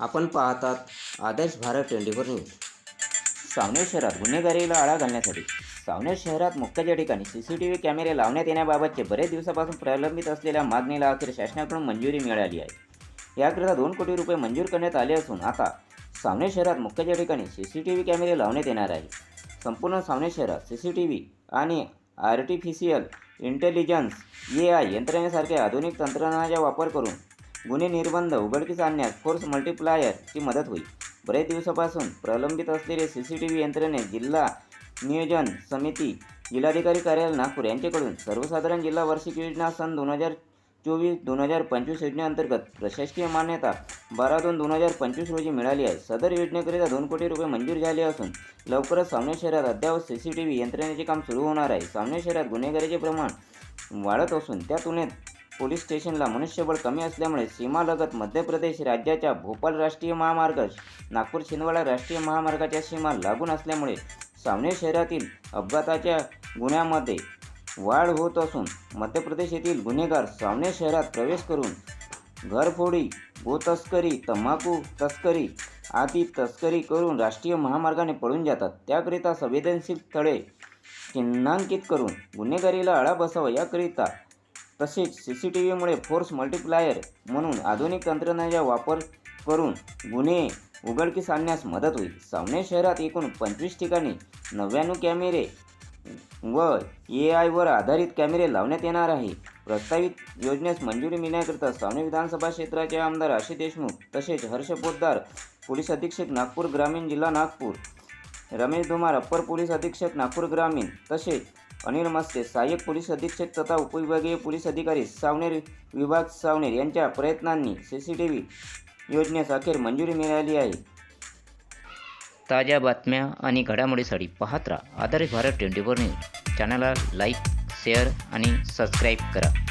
आपण पाहतात Adarsh Bharat twenty four news. Savner शहरात गुन्हेगारीला आळा घालण्यासाठी सावनेर शहरात मुक्काच्या ठिकाणी सी सी टी व्ही कॅमेरे लावण्यात येण्याबाबतचे बरेच दिवसापासून प्रलंबित असलेल्या मागणीला अखेर शासनाकडून मंजुरी मिळाली आहे. याकरिता दोन कोटी रुपये मंजूर करण्यात आले असून आता सावनेर शहरात मुक्काच्या ठिकाणी सी सी टी व्ही कॅमेरे लावण्यात येणार आहे संपूर्ण सावनेर शहरात सी सी टी व्ही आणि आर्टिफिशियल इंटेलिजन्स ए आय यंत्रणेसारख्या आधुनिक तंत्रज्ञानाचा वापर करून गुन्हे निर्बंध उघडकीस आणण्यास फोर्स मल्टिप्लायरची मदत होईल. बरेच दिवसापासून प्रलंबित असलेले सी सी टी व्ही यंत्रणे जिल्हा नियोजन समिती जिल्हाधिकारी कार्यालय नागपूर यांच्याकडून सर्वसाधारण जिल्हा वार्षिक योजना सन दोन हजार चोवीस दोन हजार पंचवीस योजनेअंतर्गत प्रशासकीय मान्यता बारा दोन दोन हजार पंचवीस रोजी मिळाली आहे. सदर योजनेकरिता दोन कोटी रुपये मंजूर झाले असून लवकरच सामने शहरात अद्ययावत सी सी टी व्ही यंत्रणेचे काम सुरू होणार आहे. सामने शहरात गुन्हेगारीचे प्रमाण वाढत असून त्या तुलनेत पोलीस स्टेशनला मनुष्यबळ कमी असल्यामुळे सीमालगत मध्य प्रदेश राज्याच्या भोपाल राष्ट्रीय महामार्ग नागपूर छिंदवाडा राष्ट्रीय महामार्गाच्या सीमा लागून असल्यामुळे सावनेर शहरातील अपघाताच्या गुन्ह्यामध्ये वाढ होत असून मध्य प्रदेश येथील गुन्हेगार सावनेर शहरात प्रवेश करून घरफोडी गोतस्करी तंबाखू तस्करी आदी तस्करी करून राष्ट्रीय महामार्गाने पळून जातात. त्याकरिता संवेदनशील स्थळे चिन्हांकित करून गुन्हेगारीला आळा बसावा याकरिता तसेच सी सी टी व्हीमुळे फोर्स मल्टिप्लायर म्हणून आधुनिक तंत्रज्ञानाचा वापर करून गुन्हे उघडकीस आणण्यास मदत होईल. सावणे शहरात एकूण पंचवीस ठिकाणी नव्याण्णव कॅमेरे व ए आयवर आधारित कॅमेरे लावण्यात येणार आहे. प्रस्तावित योजनेस मंजुरी मिळण्याकरिता सावणे विधानसभा क्षेत्राचे आमदार आशिष देशमुख तसेच हर्ष पोद्दार पोलीस अधीक्षक नागपूर ग्रामीण जिल्हा नागपूर रमेश धुमार अप्पर पोलीस अधीक्षक नागपूर ग्रामीण तसेच अनिल मस्ते सहाय्यक पोलीस अधीक्षक तथा उपविभागीय पोलीस अधिकारी सावनेर विभाग सावनेर यांच्या प्रयत्नांनी सी सी टी व्ही योजनेस अखेर मंजुरी मिळाली आहे. ताज्या बातम्या आणि घडामोडीसाठी पाहत राहा आधारित भारत ट्वेंटी फोर न्यूज. चॅनलला लाईक शेअर आणि सबस्क्राईब करा.